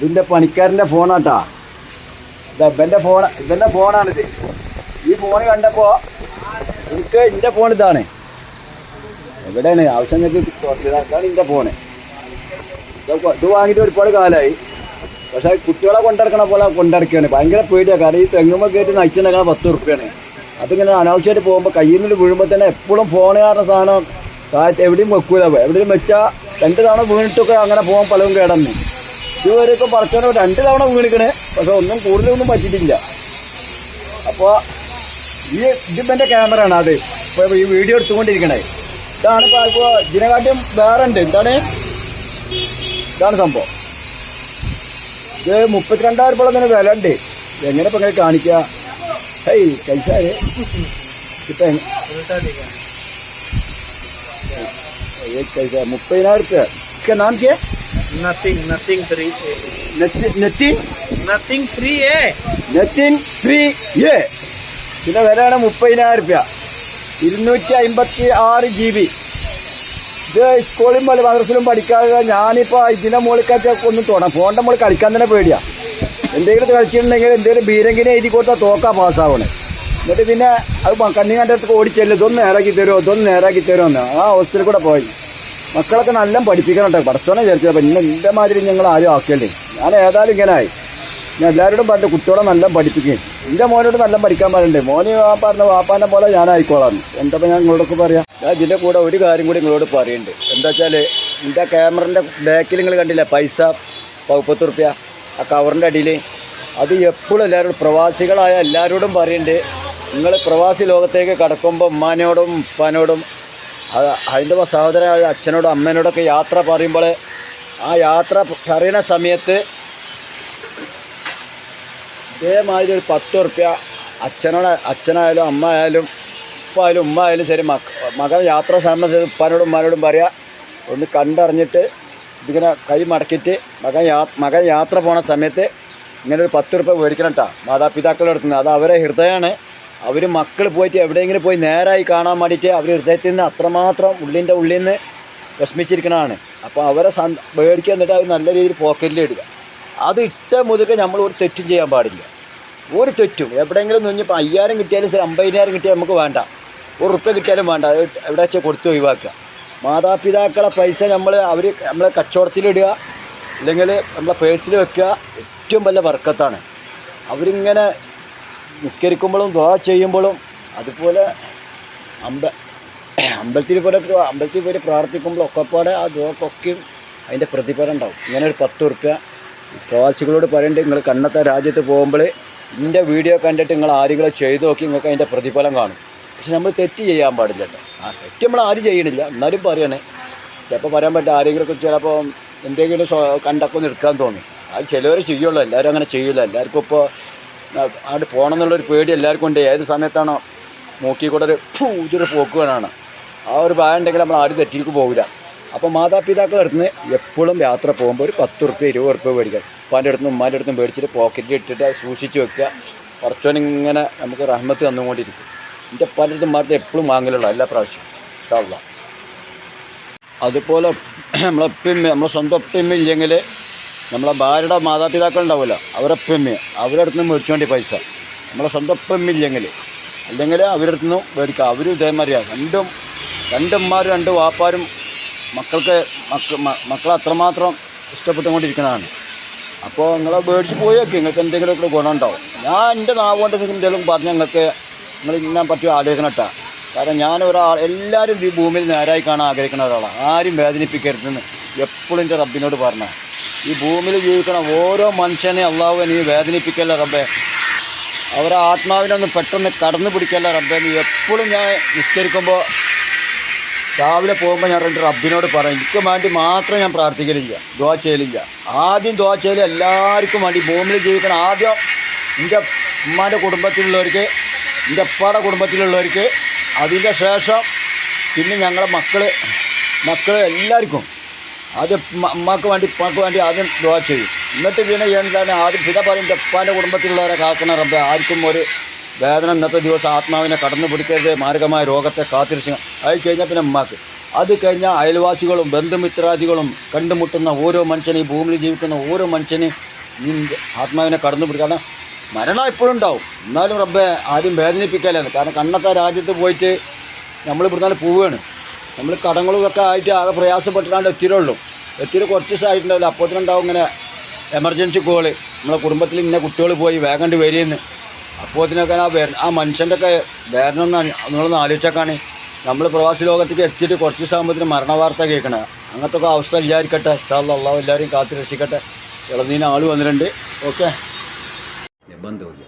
ഇതിന്റെ പണിക്കാരന്റെ ഫോണാട്ടാ ഇത് ഇവന്റെ ഫോൺ ഇവന്റെ ഫോണാണിത് ഈ ഫോൺ കണ്ടപ്പോൾ എനിക്ക് എന്റെ ഫോൺ ഇതാണ്. എവിടെയാണ്? ആവശ്യം നിങ്ങൾക്ക് ഇതാണ് എന്റെ ഫോണ് ഇത് വാങ്ങിയിട്ട് ഒരുപാട് കാലമായി പക്ഷേ കുട്ടികളെ കൊണ്ടിറക്കണ പോലെ കൊണ്ടിറക്കുകയാണ് ഭയങ്കര പേടിയാണ് കാരണം ഈ തെങ്ങുമ്പോൾ കയറ്റി നയിച്ചിട്ടുണ്ടെങ്കിൽ പത്ത് ഉറുപ്പ്യാണ്. അതിങ്ങനെ അനാവശ്യമായിട്ട് പോകുമ്പോൾ കയ്യിൽ നിന്ന് വീഴുമ്പോൾ തന്നെ എപ്പോഴും ഫോൺ കാരണം സാധനം എവിടെയും വെക്കൂല. എവിടെയും വെച്ചാൽ രണ്ട് തവണ വീണിട്ടൊക്കെ അങ്ങനെ പോകാൻ പലതും കേടന്നു ഇതുവരെ ഇതുവരെയൊക്കെ പറച്ചോനോ രണ്ട് തവണ വീണിക്കണേ. പക്ഷെ ഒന്നും കൂടുതലൊന്നും പറ്റിയിട്ടില്ല. അപ്പോൾ ഈ ഇതിപ്പോൾ എന്റെ ക്യാമറ ആണ് അത്. ഇപ്പോൾ ഈ വീഡിയോ എടുത്തുകൊണ്ടിരിക്കണേ. ഇതാണ് ഇപ്പോൾ ഇപ്പോൾ ഇതിനെക്കാട്ടിയും വേറെ ഉണ്ട്. എന്താണ്? ഇതാണ് സംഭവം. ഇത് മുപ്പത്തിരണ്ടായിരം പോലെ തന്നെ വില ഉണ്ട്. എങ്ങനെ ഇപ്പം ഇങ്ങനെ കാണിക്കുക ഏയ് കഴിച്ചാൽ മുപ്പതിനായിരം രൂപ നാം Nothing, nothing free. Eh. Nothing, nothing? Nothing free, eh? Nothing free, yeah. ഇതിന്റെ വിലയാണ് മുപ്പതിനായിരം രൂപ ഇരുന്നൂറ്റി അമ്പത്തി ആറ് ജി ബി ഇത് സ്കൂളിലും പല മദ്രസിലും പഠിക്കാതെ ഞാനിപ്പോൾ ഇതിന്റെ മുകളിൽ ഒന്നും തോന്നാം ഫോണിന്റെ മുകളിൽ കളിക്കാൻ തന്നെ പേടിയാ. എന്തെങ്കിലും കളിച്ചിട്ടുണ്ടെങ്കിൽ എന്തെങ്കിലും ബീരങ്കിനെ എഴുതി കൊടുത്താൽ തോക്കാ എന്നിട്ട് പിന്നെ അത് കണ്ണിങ്ങാന്റെ അടുത്ത് ഓടിച്ചല്ലോ. ഇതൊന്ന് നേരാക്കി തരുമോ ഇതൊന്ന് നേരാക്കി തരുമോ എന്ന്. ആ ഹോസ്റ്റലിൽ കൂടെ പോയി. മക്കളൊക്കെ നല്ല പഠിപ്പിക്കണം കേട്ടോ പഠിച്ചോനെ വിചാരിച്ചത് അപ്പം ഇന്ന് എന്റെ മാതിരി ഞങ്ങൾ ആരും ആക്കിയല്ലേ ഞാൻ ഏതായാലും ഇങ്ങനെ ആയി. ഞാൻ എല്ലാവരോടും പറഞ്ഞു കുട്ടികളെ നല്ല പഠിപ്പിക്കുകയും എന്റെ മോനോട് നല്ല പഠിക്കാൻ പറയണ്ടേ. മോന് ആ പറഞ്ഞ വാപ്പാനെ പോലെ ഞാൻ ആയിക്കോളാം. എന്താ ഞാൻ നിങ്ങളോടൊക്കെ പറയാം? ഞാൻ ഇതിന്റെ കൂടെ ഒരു കാര്യം കൂടി നിങ്ങളോട് പറയുന്നുണ്ട് എന്താ വെച്ചാൽ എന്റെ ക്യാമറന്റെ ബാക്കിൽ നിങ്ങൾ കണ്ടില്ല? പൈസ പത്ത് റുപ്യ ആ കവറിന്റെ അടിയിൽ അത് എപ്പോഴും എല്ലാവരോടും പ്രവാസികളായ എല്ലാവരോടും പറയുന്നുണ്ട് നിങ്ങൾ പ്രവാസി ലോകത്തേക്ക് കടക്കുമ്പോൾ ഉമ്മാനോടും ഉപ്പാനോടും ഹൈന്ദവ സഹോദരനായ അച്ഛനോടും അമ്മേനോടൊക്കെ യാത്ര പറയുമ്പോൾ ആ യാത്ര പറയുന്ന സമയത്ത് ഇതേമാതിരി ഒരു പത്ത് ഉറുപ്യ അച്ഛനോട് അച്ഛനായാലും അമ്മ ആയാലും ഉപ്പ ആയാലും ഉമ്മ ആയാലും ശരി മകൻ യാത്ര സംബന്ധിച്ച് ഉപ്പാനോടും ഉമ്മാനോടും പറയുക ഒന്ന് കണ്ടറിഞ്ഞിട്ട് ഇതിങ്ങനെ കൈ മടക്കിയിട്ട് മകൻ യാ മകൻ യാത്ര പോണ സമയത്ത് ഇങ്ങനെ പത്ത് ഉറുപ്യ മേടിക്കണം കേട്ടോ മാതാപിതാക്കളുടെ അത് അവരെ ഹൃദയമാണ് അവർ മക്കൾ പോയിട്ട് എവിടെയെങ്കിലും പോയി നേരായി കാണാൻ വേണ്ടിയിട്ട് അവർ ഹൃദയത്തിൽ നിന്ന് അത്രമാത്രം ഉള്ളിന്റെ ഉള്ളിൽ നിന്ന് വിഷമിച്ചിരിക്കണതാണ്. അപ്പോൾ അവരെ സൺ മേടിക്കുക എന്നിട്ട് അവർ നല്ല രീതിയിൽ പോക്കറ്റിൽ ഇടുക. അത് ഇട്ട മുതൽക്ക് നമ്മൾ ഒരു തെറ്റും ചെയ്യാൻ പാടില്ല. ഒരു തെറ്റും. എവിടെയെങ്കിലും നിന്നിപ്പോൾ അയ്യായിരം കിട്ടിയാലും ശരി അമ്പതിനായിരം കിട്ടിയാൽ നമുക്ക് വേണ്ട. ഒരു റുപ്യ കിട്ടിയാലും വേണ്ട. അത് എവിടെ വെച്ചാൽ കൊടുത്ത് ഒഴിവാക്കുക. മാതാപിതാക്കളെ പൈസ നമ്മൾ അവർ നമ്മളെ കച്ചവടത്തിലിടുക അല്ലെങ്കിൽ നമ്മളെ പേഴ്സിൽ വെക്കുക. ഏറ്റവും വലിയ വർക്കത്താണ്. അവരിങ്ങനെ നിസ്കരിക്കുമ്പോഴും ദുവാ ചെയ്യുമ്പോഴും അതുപോലെ അമ്പ അമ്പലത്തിൽ പോലെ അമ്പലത്തിൽ പോയി പ്രാർത്ഥിക്കുമ്പോൾ ഒക്കെപ്പാടെ ആ ദുവാക്കൊക്കെയും അതിന്റെ പ്രതിഫലം ഉണ്ടാവും. ഇങ്ങനെ ഒരു പത്ത് ഉറുപ്പ്യ പ്രവാസികളോട് പറയേണ്ടത് നിങ്ങൾ കണ്ണത്തെ രാജ്യത്ത് പോകുമ്പോൾ ഇതിന്റെ വീഡിയോ കണ്ടിട്ട് നിങ്ങൾ ആരെങ്കിലും ചെയ്തു നോക്കി നിങ്ങൾക്ക് അതിന്റെ പ്രതിഫലം കാണും. പക്ഷെ നമ്മൾ തെറ്റ് ചെയ്യാൻ പാടില്ല ആ തെറ്റ് നമ്മൾ ആരും ചെയ്യണില്ല. എന്നാലും പറയണേ ചിലപ്പോൾ പറയാൻ പറ്റില്ല ആരെങ്കിലുമൊക്കെ ചിലപ്പോൾ എന്തെങ്കിലും കണ്ടൊക്കെ ഒന്ന് എടുക്കാൻ തോന്നും. അത് ചിലവർ ചെയ്യുള്ളൂ എല്ലാവരും അങ്ങനെ ചെയ്യില്ല എല്ലാവർക്കും ഇപ്പോൾ അവിടെ പോകണം എന്നുള്ളൊരു പേടി എല്ലാവർക്കും ഉണ്ട്. ഏത് സമയത്താണോ മൂക്കി കൂടെ ഒരു ഇതൊരു പോക്ക് വേണമാണ് ആ ഒരു ഭാഗം ഉണ്ടെങ്കിൽ നമ്മൾ ആരും തെറ്റിലേക്ക് പോകില്ല അപ്പോൾ മാതാപിതാക്കളുടെ അടുത്ത് നിന്ന് എപ്പോഴും യാത്ര പോകുമ്പോൾ ഒരു പത്ത് ഉറുപ്പ്യ ഇരുപത് ഉറുപ്പ്യ മേടിക്കുക. ഉപ്പാന്റെ അടുത്തും ഉമ്മാന്റെ അടുത്തും മേടിച്ചിട്ട് പോക്കറ്റിൽ ഇട്ടിട്ട് സൂക്ഷിച്ച് വെക്കുക. കുറച്ചോനിങ്ങനെ നമുക്ക് റഹ്മത്ത് തന്നുകൊണ്ടിരിക്കും. എന്റെ ഉപ്പാന്റെ അടുത്തും എപ്പോഴും വാങ്ങലുള്ള എല്ലാ പ്രാവശ്യം. ഇഷ്ടമുള്ള അതുപോലെ നമ്മളെപ്പം നമ്മളെ സ്വന്തം ഒപ്പം ഇല്ലെങ്കിൽ നമ്മളെ ഭാര്യയുടെ മാതാപിതാക്കൾ ഉണ്ടാവില്ല പെമ്മി അവരുടെ അടുത്ത് നിന്ന് മേടിച്ചു വേണ്ടി പൈസ. നമ്മളെ സ്വന്തം പെമ്മില്ലെങ്കിൽ അല്ലെങ്കിൽ അവരുടെ അടുത്ത് നിന്ന് മേടിക്കുക അവരും ഇതേമാതിരിയാണ് രണ്ടും രണ്ടുമ്മാരും രണ്ട് വാപ്പാരും മക്കൾക്ക് മക്ക മക്കളെ അത്രമാത്രം ഇഷ്ടപ്പെട്ടുകൊണ്ടിരിക്കുന്നതാണ്. അപ്പോൾ നിങ്ങളെ മേടിച്ച് പോയി നോക്കി നിങ്ങൾക്ക് എന്തെങ്കിലുമൊക്കെ ഗുണമുണ്ടാവും. ഞാൻ എന്റെ നാവ് കൊണ്ട് നിങ്ങൾക്ക് എന്തെങ്കിലും പറഞ്ഞ് നിങ്ങൾക്ക് നിങ്ങൾ ഇന്നാൻ പറ്റിയ കേട്ടോ കാരണം ഞാൻ ഒരാൾ എല്ലാവരും ഈ ഭൂമിയിൽ നേരായി കാണാൻ ആഗ്രഹിക്കുന്ന ഒരാളാണ് ആരും വേദനിപ്പിക്കരുതെന്ന് എപ്പോഴും എന്റെ റബ്ബിനോട് പറഞ്ഞ. ഈ ഭൂമിയിൽ ജീവിക്കണ ഓരോ മനുഷ്യനെ അള്ളാഹു നീ വേദനിപ്പിക്കല്ല റബ്ബേ. അവരെ ആത്മാവിനൊന്ന് പെട്ടെന്ന് കടന്നു പിടിക്കല്ല റബ്ബേ. നീ എപ്പോഴും ഞാൻ നിസ്കരിക്കുമ്പോൾ രാവിലെ പോകുമ്പോൾ ഞാൻ രണ്ട് റബ്ബിനോട് പറയും എനിക്ക് വേണ്ടി മാത്രം ഞാൻ പ്രാർത്ഥിക്കലില്ല ദ്വാ ചെയ്യലില്ല. ആദ്യം ദ്വാ ചെയ്യൽ എല്ലാവർക്കും വേണ്ടി ഭൂമിയിൽ ജീവിക്കണം ആദ്യം എന്റെ ഉമ്മാന്റെ കുടുംബത്തിലുള്ളവർക്ക് എന്റെ അപ്പാടെ കുടുംബത്തിലുള്ളവർക്ക് അതിന്റെ ശേഷം പിന്നെ ഞങ്ങളുടെ മക്കൾ മക്കൾ എല്ലാവർക്കും ആദ്യം അമ്മയ്ക്ക് വേണ്ടി ഉപ്പാക്ക് വേണ്ടി ആദ്യം ദുവാ ചെയ്യും. എന്നിട്ട് പിന്നെ എന്താണ് ആദ്യം പിത പറയും ഉപ്പാന്റെ കുടുംബത്തിലുള്ളവരെ കാക്കണ റബ്ബ ആർക്കും ഒരു വേദന ഇന്നത്തെ ദിവസം ആത്മാവിനെ കടന്നു പിടിക്കരുത് മാരകമായ രോഗത്തെ കാത്തിരിച്ച് അത് കഴിഞ്ഞാൽ പിന്നെ അമ്മയ്ക്ക് അത് കഴിഞ്ഞാൽ അയൽവാസികളും ബന്ധുമിത്രാദികളും കണ്ടുമുട്ടുന്ന ഓരോ മനുഷ്യനും ഈ ഭൂമിയിൽ ജീവിക്കുന്ന ഓരോ മനുഷ്യനും ഈ ആത്മാവിനെ കടന്നു പിടിക്കുക മരണം എപ്പോഴും ഉണ്ടാവും. എന്നാലും റബ്ബെ ആദ്യം വേദനിപ്പിക്കലാണ്. കാരണം കണ്ണത്തെ രാജ്യത്ത് പോയിട്ട് നമ്മൾ ഇവിടുന്ന് പോവുകയാണ് നമ്മൾ കടങ്ങളൊക്കെ ആയിട്ട് ആകെ പ്രയാസപ്പെട്ടിട്ടാണ്ട് എത്തിയിട്ടുള്ളൂ. എത്തിയിട്ട് കുറച്ച് ദിവസം ആയിട്ടുണ്ടാവില്ല. അപ്പോഴത്തിനുണ്ടാവും ഇങ്ങനെ എമർജൻസി കോൾ നമ്മളെ കുടുംബത്തിൽ ഇന്ന കുട്ടികൾ പോയി വേഗണ്ടി വരിയെന്ന് അപ്പോഴത്തിനൊക്കെ ആ വേ ആ മനുഷ്യന്റെ ഒക്കെ വേദന എന്നാണ് നിങ്ങളൊന്ന് നമ്മൾ പ്രവാസി ലോകത്തേക്ക് എത്തിയിട്ട് കുറച്ച് ദിവസമാകുമ്പോഴത്തിന് മരണവാർത്ത കേൾക്കണേ. അങ്ങനത്തെ ഒക്കെ അവസ്ഥ വിചാരിക്കട്ടെ. സാറിൽ അള്ളാഹ് എല്ലാവരെയും കാത്തു രക്ഷിക്കട്ടെ. ഇളനീന ആൾ വന്നിട്ടുണ്ട്. ഓക്കെ. ಬಂದು ಹೋಗಿ